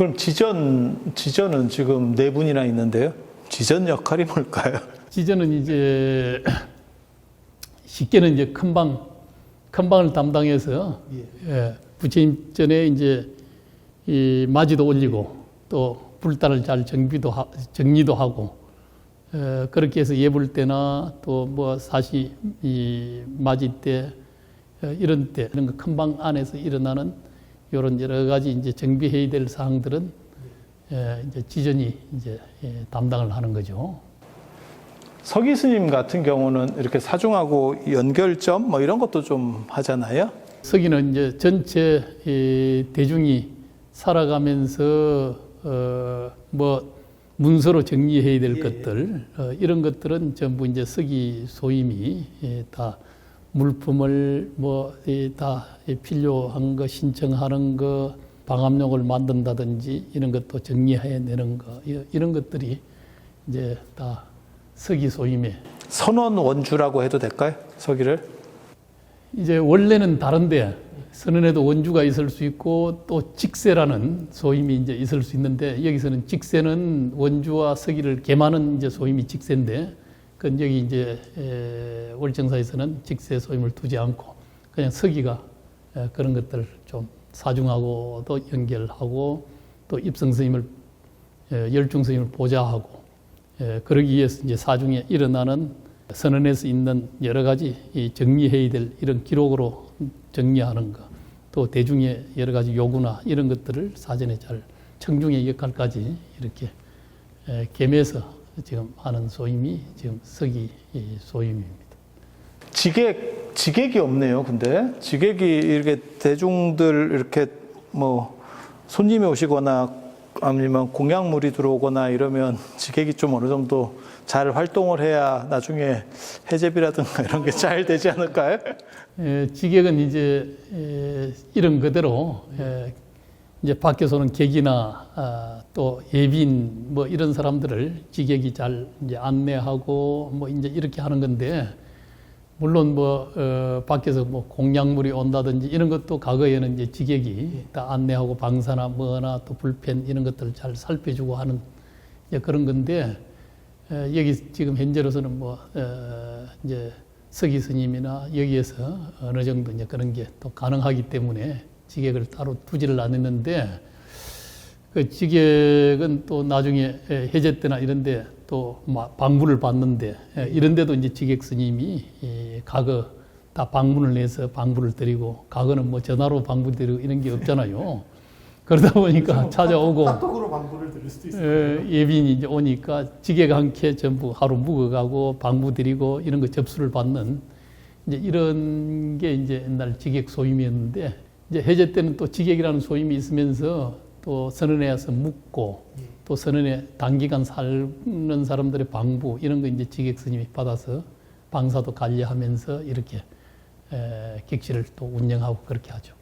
그럼 지전 지전은 지금 네 분이나 있는데요. 지전 역할이 뭘까요? 지전은 이제 쉽게는 이제 큰 방, 큰 방을 담당해서 예, 부처님 전에 이제 이 마지도 올리고 또 불단을 잘 정비도 하, 정리도 하고 에, 그렇게 해서 예불 때나 또 뭐 사시 이 맞이 때 어, 이런 때 이런 큰 방 안에서 일어나는 이런 여러 가지 이제 정비해야 될 사항들은 에, 이제 지전이 이제 예, 담당을 하는 거죠. 서기 스님 같은 경우는 이렇게 사중하고 연결점 뭐 이런 것도 좀 하잖아요. 서기는 이제 전체 이 대중이 살아가면서 어 뭐 문서로 정리해야 될 것들 어, 이런 것들은 전부 이제 서기 소임이 예, 다 물품을 뭐다 필요한 거 신청하는 거 방함록을 만든다든지 이런 것도 정리해내는 거 이- 이런 것들이 이제 다 서기 소임에 선원 원주라고 해도 될까요? 서기를? 이제 원래는 다른데 선언에도 원주가 있을 수 있고 또 직세라는 소임이 이제 있을 수 있는데 여기서는 직세는 원주와 서기를 겸하는 이제 소임이 직세인데 그 여기 이제 에, 월정사에서는 직세 소임을 두지 않고 그냥 서기가 에, 그런 것들 좀 사중하고 또 연결하고 또 입성 스님을 에, 열중 스님을 보좌하고 예, 그러기 위해서 이제 사중에 일어나는 선언에서 있는 여러 가지 이 정리해야 될 이런 기록으로 정리하는 것, 또 대중의 여러 가지 요구나 이런 것들을 사전에 잘 청중의 역할까지 이렇게 에, 겸해서 지금 하는 소임이 지금 서기 이 소임입니다. 지객 지객이 없네요. 근데 지객이 이렇게 대중들 이렇게 뭐 손님이 오시거나 아니면 공약물이 들어오거나 이러면 지객이 좀 어느 정도 잘 활동을 해야 나중에 해제비라든가 이런 게 잘 되지 않을까요? 에, 지객은 이제 에, 이런 그대로 에, 이제 밖에서는 객이나 아, 또 예빈 뭐 이런 사람들을 지객이 잘 이제 안내하고 뭐 이제 이렇게 하는 건데 물론 뭐 어, 밖에서 뭐 공약물이 온다든지 이런 것도 과거에는 이제 지객이 다 안내하고 방사나 뭐나 또 불펜 이런 것들을 잘 살펴주고 하는 이제 그런 건데 에, 여기 지금 현재로서는 뭐 어, 이제 서기 스님이나 여기에서 어느 정도 이제 그런 게 또 가능하기 때문에 지객을 따로 두지를 않았는데 그 지객은 또 나중에 해제 때나 이런데 또막 방문을 받는데 예, 이런데도 이제 지객 스님이 이 과거 다 방문을 내서 방문을 드리고 과거는 뭐 전화로 방문 드리고 이런 게 없잖아요. 그러다 보니까 찾아오고 카톡으로 방문을 드릴 수도 있어요. 예, 예빈이 이제 오니까 지게가 함께 전부 하루 묵어가고 방부 드리고 이런 거 접수를 받는 이제 이런 게 이제 옛날 지객 소임이었는데 이제 해제 때는 또 지객이라는 소임이 있으면서 또 선언에 와서 묵고 또 선언에 단기간 살는 사람들의 방부 이런 거 이제 지객 스님이 받아서 방사도 관리하면서 이렇게 에, 객실을 또 운영하고 그렇게 하죠.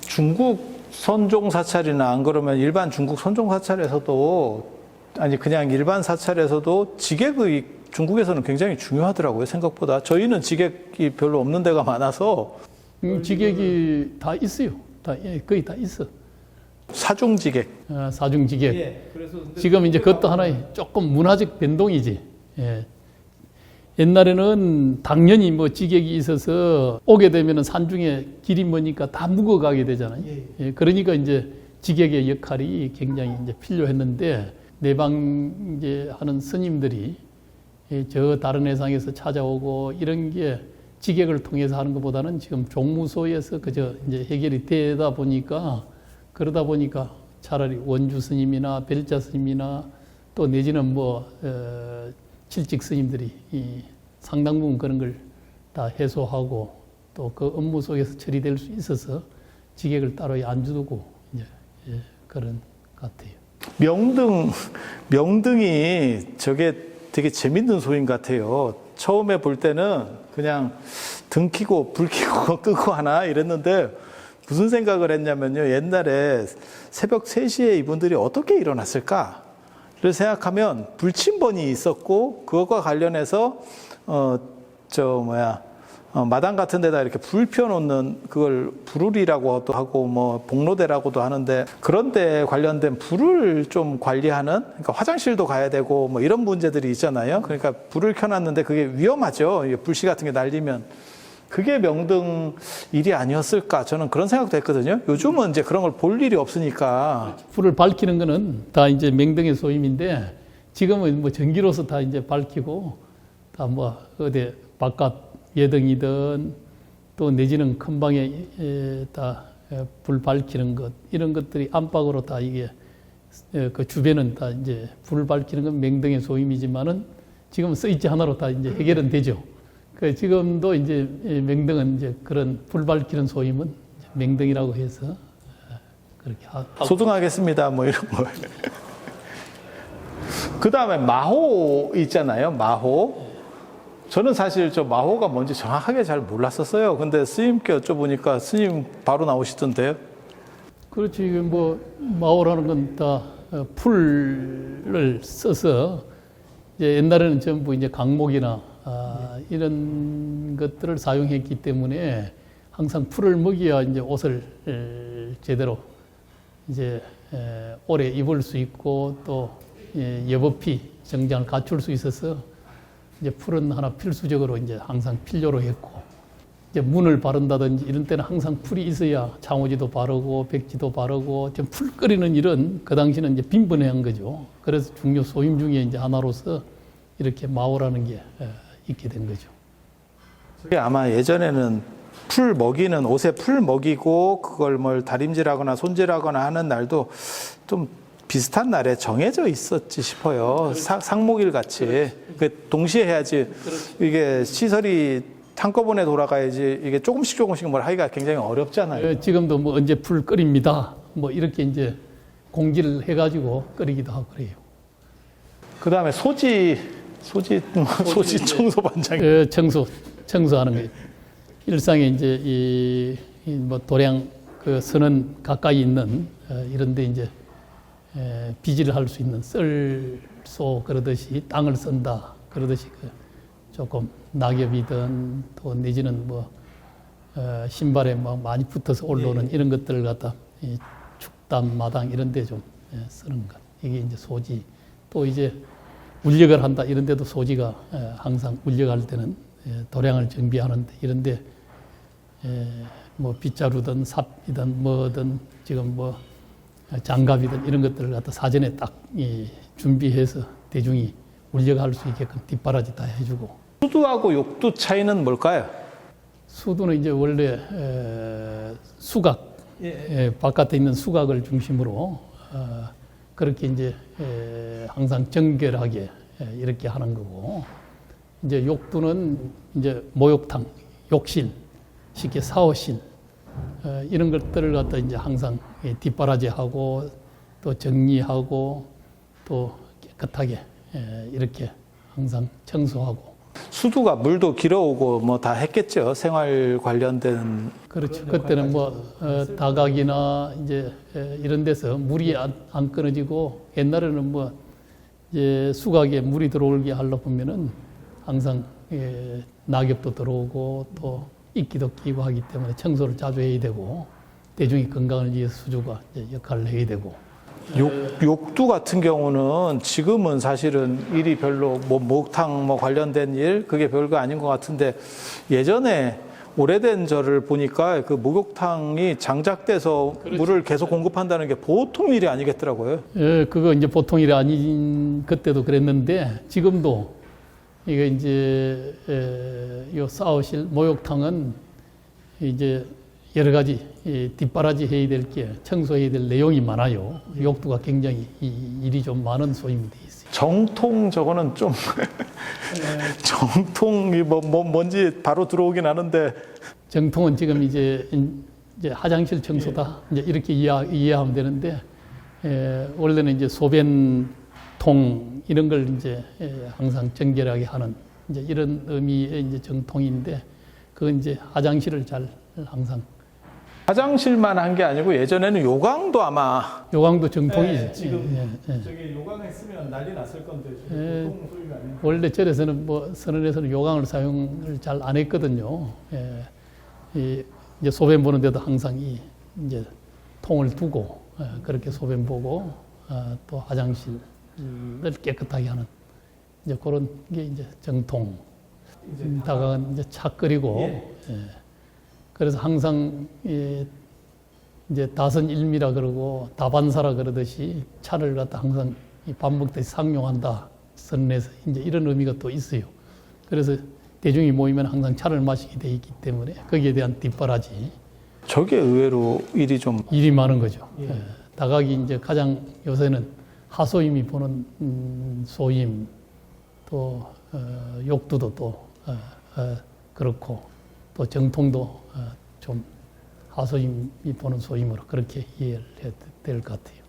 중국 선종 사찰이나 안 그러면 일반 중국 선종 사찰에서도 아니 그냥 일반 사찰에서도 지객의 중국에서는 굉장히 중요하더라고요 생각보다 저희는 지객이 별로 없는 데가 많아서 음, 지객이 다 있어요. 다 예, 거의 다 있어. 사중 지객 어, 사중 지객. 예. 지금 이제 그것도 하나의 조금 문화적 변동이지. 예. 옛날에는 당연히 뭐 지객이 있어서 오게 되면은 산중에 길이 머니까 다 묵어가게 되잖아요. 예. 예, 그러니까 이제 지객의 역할이 굉장히 이제 필요했는데 내방 이제 하는 스님들이 예, 저 다른 해상에서 찾아오고 이런 게 지객을 통해서 하는 것보다는 지금 종무소에서 그저 이제 해결이 되다 보니까 그러다 보니까 차라리 원주 스님이나 벨자 스님이나 또 내지는 뭐 어, 칠직 스님들이 이 상당 부분 그런 걸 다 해소하고 또 그 업무 속에서 처리될 수 있어서 지객을 따로 안 주고 이제 예, 그런 것 같아요. 명등 명등이 저게 되게 재밌는 소인 같아요. 처음에 볼 때는 그냥 등 켜고 불 켜고 끄고 하나 이랬는데 무슨 생각을 했냐면요. 옛날에 새벽 3시에 이분들이 어떻게 일어났을까? 를 생각하면 불침번이 있었고 그것과 관련해서 어 저 뭐야 어, 마당 같은 데다 이렇게 불 피워놓는 그걸 불울이라고도 하고 뭐 복로대라고도 하는데 그런 데 관련된 불을 좀 관리하는 그러니까 화장실도 가야 되고 뭐 이런 문제들이 있잖아요. 그러니까 불을 켜놨는데 그게 위험하죠. 불씨 같은 게 날리면 그게 명등 일이 아니었을까 저는 그런 생각도 했거든요. 요즘은 이제 그런 걸 볼 일이 없으니까 불을 밝히는 거는 다 이제 맹등의 소임인데 지금은 뭐 전기로서 다 이제 밝히고 다 뭐 어디 바깥 예등이든 또 내지는 큰 방에 다 불 밝히는 것 이런 것들이 안팎으로 다 이게 에, 그 주변은 다 이제 불 밝히는 건 맹등의 소임이지만은 지금 스위치 하나로 다 이제 해결은 되죠. 그 지금도 이제 이 맹등은 이제 그런 불 밝히는 소임은 맹등이라고 해서 어, 그렇게 하- 하고 소등하겠습니다. 뭐 이런 거. 그 다음에 마호 있잖아요. 마호. 저는 사실 저 마호가 뭔지 정확하게 잘 몰랐었어요. 근데 스님께 여쭤보니까 스님 바로 나오시던데요. 그렇지. 뭐 마오라는 건다 어, 풀을 써서 이제 옛날에는 전부 이제 강목이나 아, 이런 것들을 사용했기 때문에 항상 풀을 먹여야 이제 옷을 에, 제대로 이제 에, 오래 입을 수 있고 또 예, 여법히 정장을 갖출 수 있어서 이제 풀은 하나 필수적으로 이제 항상 필요로 했고 이제 문을 바른다든지 이런 때는 항상 풀이 있어야 장호지도 바르고 백지도 바르고 좀 풀 끓이는 일은 그 당시는 이제 빈번한 거죠. 그래서 중요 소임 중에 이제 하나로서 이렇게 마오라는 게 에, 있게 된 거죠. 그게 아마 예전에는 풀 먹이는 옷에 풀 먹이고 그걸 뭘 다림질하거나 손질하거나 하는 날도 좀 비슷한 날에 정해져 있었지 싶어요. 사- 상목일 같이. 그 동시에 해야지 이게 시설이 한꺼번에 돌아가야지 이게 조금씩 조금씩 뭘 하기가 굉장히 어렵잖아요. 에, 지금도 뭐 언제 풀 끓입니다. 뭐 이렇게 이제 공지를 해가지고 끓이기도 하고 그래요. 그 다음에 소지, 소지, 소지 청소 반장. 에, 청소 청소하는 거예요. 일상에 이제 이, 이 뭐 도량 그 선은 가까이 있는 어, 이런데 이제 에, 비지를 할수 있는 썰소 그러듯이 땅을 쓴다 그러듯이 그 조금 낙엽이든 또 내지는 뭐 어, 신발에 뭐 많이 붙어서 올라오는 이런 것들을 갖다 이 축담 마당 이런 데 좀 쓰는 것. 이게 이제 소지. 또 이제 울력을 한다 이런 데도 소지가 에, 항상 울력할 때는 에, 도량을 정비하는데 이런 데 뭐 빗자루든 삽이든 뭐든 지금 뭐 장갑이든 이런 것들을 갖다 사전에 딱 이, 준비해서 대중이 울력할 수 있게끔 뒷바라지 다 해주고. 수두하고 욕두 차이는 뭘까요? 수도는 이제 원래 에, 수각 에, 바깥에 있는 수각을 중심으로 어, 그렇게 이제 에, 항상 정결하게 에, 이렇게 하는 거고. 이제 욕두는 이제 목욕탕, 욕실, 쉽게 사오실 어, 이런 것들을 갖다 이제 항상 이 뒷바라지하고 또 정리하고 또 깨끗하게 에, 이렇게 항상 청소하고 수두가 물도 길어오고 뭐 다 했겠죠. 생활 관련된 그렇죠. 그때는 뭐 어, 다각이나 이제 에, 이런 데서 물이 안, 안 끊어지고 옛날에는 뭐 이제 수각에 물이 들어오게 하려 보면은 항상 예, 낙엽도 들어오고 또 이끼도 끼고 하기 때문에 청소를 자주 해야 되고 대중의 건강을 위해서 수조가 이제 역할을 해야 되고 욕, 욕두 같은 경우는 지금은 사실은 일이 별로 뭐 목탕 뭐 관련된 일 그게 별거 아닌 것 같은데 예전에 오래된 절을 보니까 그 목욕탕이 장작돼서 물을 계속 공급한다는 게 보통 일이 아니겠더라고요. 예, 그거 이제 보통 일이 아닌 그때도 그랬는데 지금도 이거 이제 에, 요 싸우실 목욕탕은 이제 여러 가지 이 뒷바라지 해야 될 게 청소해야 될 내용이 많아요. 욕두가 굉장히 이 일이 좀 많은 소임이 돼 있어요. 정통 저거는 좀 정통이 뭐, 뭐 뭔지 바로 들어오긴 하는데 정통은 지금 이제 이제 화장실 청소다 이제 이렇게 이해, 이해 하면 되는데 에, 원래는 이제 소변 통 이런 걸 이제 에, 항상 정결하게 하는 이제 이런 의미의 이제 정통인데 그건 이제 화장실을 잘 항상 화장실만 한 게 아니고 예전에는 요강도 아마 요강도 정통이죠. 네, 지금 예, 예. 저기 요강 했으면 난리 났을 건데 예. 원래 절에서는 뭐 선언에서는 요강을 사용을 잘 안 했거든요. 예. 이 이제 소변 보는데도 항상 이 이제 통을 두고 예, 그렇게 소변 보고 어, 또 화장실 을 깨끗하게 하는 이제 그런 게 이제 정통. 이제 음, 다가간 이제 차 끓이고 예. 예. 그래서 항상 이 이제 다선 일미라 그러고 다반사라 그러듯이 차를 갖다 항상 먹듯이 상용한다 선에서 이제 이런 의미가 또 있어요. 그래서 대중이 모이면 항상 차를 마시게 돼 있기 때문에 거기에 대한 뒷바라지 저게 의외로 일이 좀 일이 많은 거죠. 예. 예. 다각이 이제 가장 요새는 하소임이 보는 음, 소임 또 어, 욕두도 또 어, 어, 그렇고 또 정통도 어, 좀 하소임이 보는 소임으로 그렇게 이해를 해야 될 것 같아요.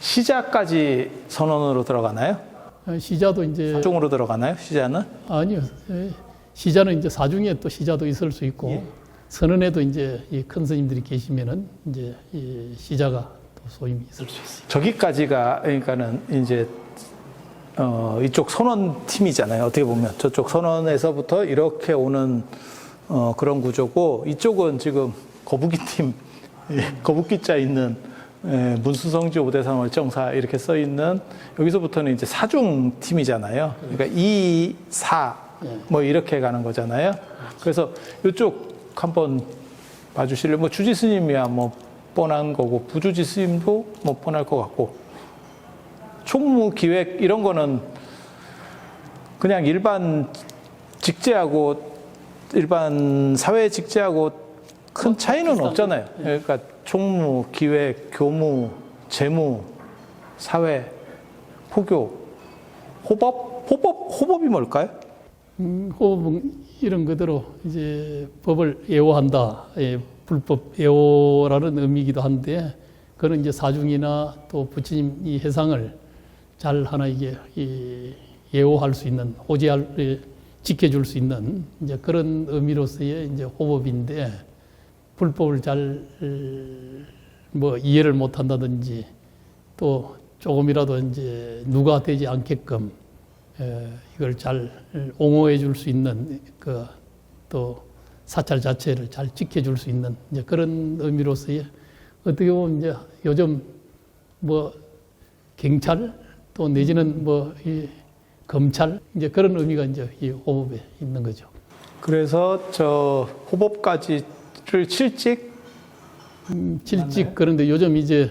시자까지 선언으로 들어가나요? 어, 시자도 이제 사중으로 들어가나요? 시자는? 아니요. 예. 시자는 이제 사중에 또 시자도 있을 수 있고 예. 선언에도 이제 이큰 스님들이 계시면은 이제 이 시자가 또 소임이 있을 수 있어요. 저기까지가 그러니까는 이제 어, 이쪽 선원 팀이잖아요. 어떻게 보면 저쪽 선원에서부터 이렇게 오는 어, 그런 구조고 이쪽은 지금 거북이 팀 예, 거북기자 있는 예, 문수성지 오대산 월정사 이렇게 써 있는 여기서부터는 이제 사중 팀이잖아요. 그러니까 이, 사, 뭐 이렇게 가는 거잖아요. 그래서 이쪽 한번 봐주실래요? 뭐 주지 스님이야 뭐 뻔한 거고 부주지 스님도 뭐 뻔할 것 같고 총무 기획 이런 거는 그냥 일반 직제하고 일반 사회 직제하고 큰 차이는 없잖아요. 그러니까 총무, 기획, 교무, 재무, 사회, 포교, 호법, 호법, 호법이 뭘까요? 음, 호흡은 이런 그대로 이제 법을 예호한다. 예, 불법 예호라는 의미이기도 한데 그는 이제 사중이나 또 부처님 이 해상을 잘 하나 이게 이 예호할 수 있는 호재할 예, 지켜줄 수 있는 이제 그런 의미로서의 이제 호법인데 불법을 잘 뭐 이해를 못 한다든지 또 조금이라도 이제 누가 되지 않게끔 에, 이걸 잘 옹호해 줄 수 있는 그 또 사찰 자체를 잘 지켜줄 수 있는 이제 그런 의미로서의 어떻게 보면 이제 요즘 뭐 경찰 또 내지는 뭐 이 검찰 이제 그런 의미가 이제 이 호법에 있는 거죠. 그래서 저 호법까지를 칠직 음, 질직 그런데 요즘 이제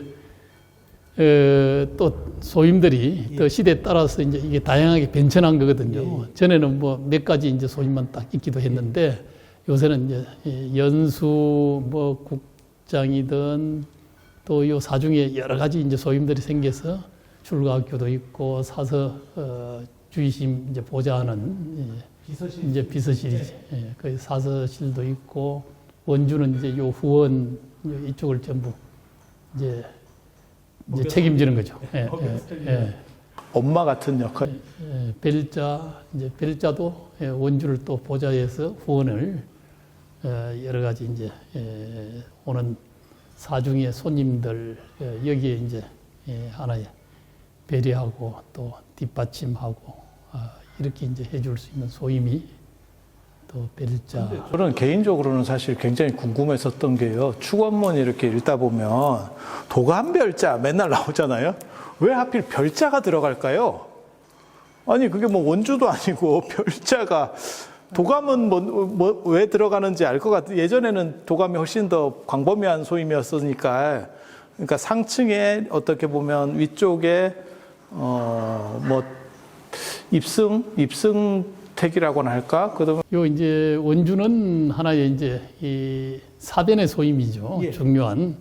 에, 또 소임들이 또 시대에 따라서 이제 이게 다양하게 변천한 거거든요. 전에는 뭐 몇 가지 이제 소임만 딱 있기도 했는데 요새는 이제 이 연수 뭐 국장이든 또요 사중에 여러 가지 이제 소임들이 생겨서 출가학교도 있고 사서 어, 주의심 이제 보좌하는 예, 이제 비서실이지. 예, 그 사서실도 있고 원주는 이제 요 후원 요 이쪽을 전부 이제, 이제 책임지는 거죠. 예, 예, 예. 엄마 같은 역할. 예, 벨자 이제 벨자도 예, 원주를 또 보좌해서 후원을 어, 여러 가지 이제 예, 오는 사중의 손님들 예, 여기에 이제 예, 하나의 배려하고 또 뒷받침하고 아, 이렇게 이제 해줄 수 있는 소임이 또 벨자 저는 개인적으로는 사실 굉장히 궁금했었던 게요. 축원문 이렇게 읽다 보면 도감별자 맨날 나오잖아요. 왜 하필 별자가 들어갈까요? 아니 그게 뭐 원주도 아니고 별자가 도감은 뭐, 뭐, 왜 들어가는지 알 것 같아요. 예전에는 도감이 훨씬 더 광범위한 소임이었으니까 그러니까 상층에 어떻게 보면 위쪽에 어 뭐 입승 입승택이라고나 할까? 그다음에 요 이제 원주는 하나의 이제 이 사변의 소임이죠. 예. 중요한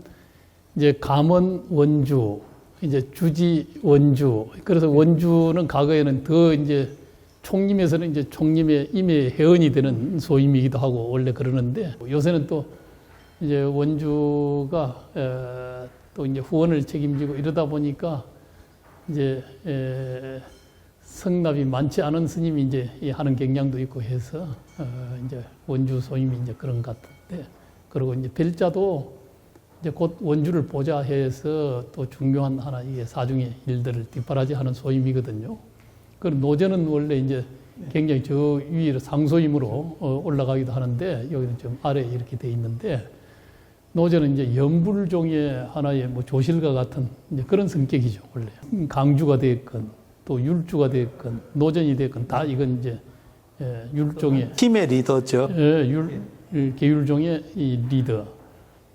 이제 감원 원주, 이제 주지 원주. 그래서 원주는 과거에는 더 이제 총림에서는 이제 총림의 임의 회원이 되는 소임이기도 하고 원래 그러는데 요새는 또 이제 원주가 에, 또 이제 후원을 책임지고 이러다 보니까 이제 에, 성납이 많지 않은 스님이 이제 이 하는 경향도 있고 해서 어 이제 원주 소임이 이제 그런 것 같은데 그리고 이제 별자도 이제 곧 원주를 보자 해서 또 중요한 하나 이게 사중의 일들을 뒷바라지하는 소임이거든요. 그 노제는 원래 이제 굉장히 저 위로 상소임으로 어, 올라가기도 하는데 여기는 좀 아래 이렇게 돼 있는데 노제는 이제 연불종의 하나의 뭐 조실과 같은 그런 성격이죠 원래 강주가 됐건 또 율주가 됐건 노전이 됐건 다 이건 이제 예, 율종의 팀의 리더죠. 예, 율, 이 계율종의 이 리더,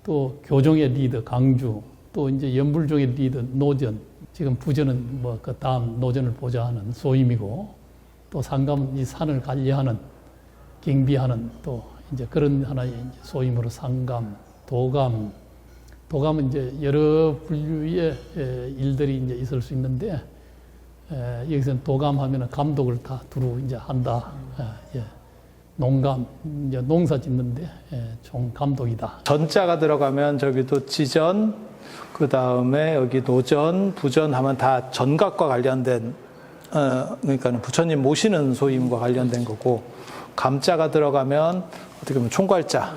또 교종의 리더 강주, 또 이제 연불종의 리더 노전. 지금 부전은 뭐 그 다음 노전을 보자 하는 소임이고, 또 상감 이 산을 관리하는 경비하는 또 이제 그런 하나의 소임으로 상감, 도감, 도감은 이제 여러 분류의 에, 일들이 이제 있을 수 있는데 에, 여기서는 도감하면은 감독을 다 두루 이제 한다. 에, 예. 농감 이제 농사 짓는데 예, 총 감독이다. 전자가 들어가면 저기도 지전, 그 다음에 여기 노전, 부전 하면 다 전각과 관련된, 어, 그러니까 부처님 모시는 소임과 관련된 거고, 감자가 들어가면 어떻게 보면 총괄자.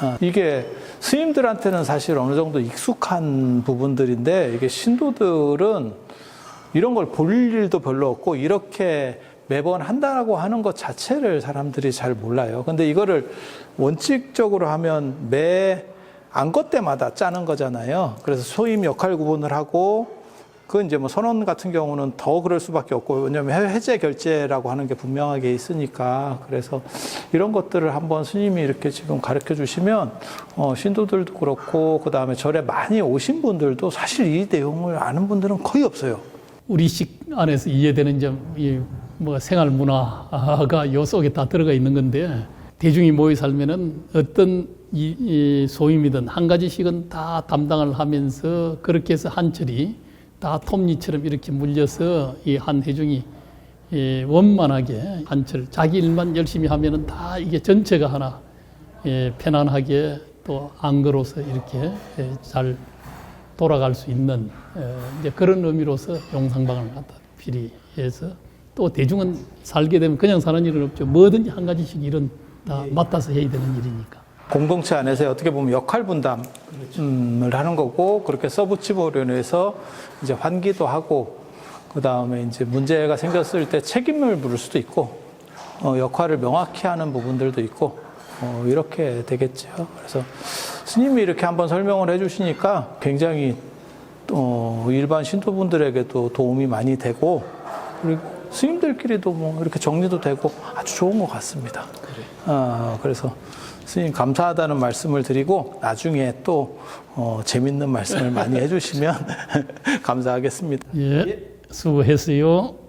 어, 이게 스님들한테는 사실 어느 정도 익숙한 부분들인데, 이게 신도들은 이런 걸 볼 일도 별로 없고, 이렇게 매번 한다라고 하는 것 자체를 사람들이 잘 몰라요. 근데 이거를 원칙적으로 하면 매 안것 때마다 짜는 거잖아요. 그래서 소임 역할 구분을 하고 그 이제 뭐 선언 같은 경우는 더 그럴 수밖에 없고 왜냐하면 해제 결제라고 하는 게 분명하게 있으니까 그래서 이런 것들을 한번 스님이 이렇게 지금 가르쳐 주시면 어, 신도들도 그렇고 그 다음에 절에 많이 오신 분들도 사실 이 내용을 아는 분들은 거의 없어요. 우리식 안에서 이해되는 점이뭐 생활 문화가 요 속에 다 들어가 있는 건데 대중이 모여 살면은 어떤 이, 이 소임이든 한 가지씩은 다 담당을 하면서 그렇게 해서 한철이 다 톱니처럼 이렇게 물려서 이한 회중이 예, 원만하게 한철 자기 일만 열심히 하면은 다 이게 전체가 하나 예, 편안하게 또 안거로서 이렇게 예, 잘 돌아갈 수 있는 에, 이제 그런 의미로서 용상방을 갖다 필요해서 또 대중은 살게 되면 그냥 사는 일은 없죠. 뭐든지 한 가지씩 일은 다 맡아서 해야 되는 일이니까. 공동체 안에서 어떻게 보면 역할 분담을 하는 거고 그렇게 해서 이제 환기도 하고 그 다음에 이제 문제가 생겼을 때 책임을 물을 수도 있고 어, 역할을 명확히 하는 부분들도 있고 어, 이렇게 되겠죠. 그래서 스님이 이렇게 한번 설명을 해주시니까 굉장히 어, 일반 신도분들에게도 도움이 많이 되고 그리고 스님들끼리도 뭐 이렇게 정리도 되고 아주 좋은 것 같습니다. 어, 그래서 스님 감사하다는 말씀을 드리고 나중에 또 어, 재밌는 말씀을 많이 해주시면 감사하겠습니다. 예, 수고했어요.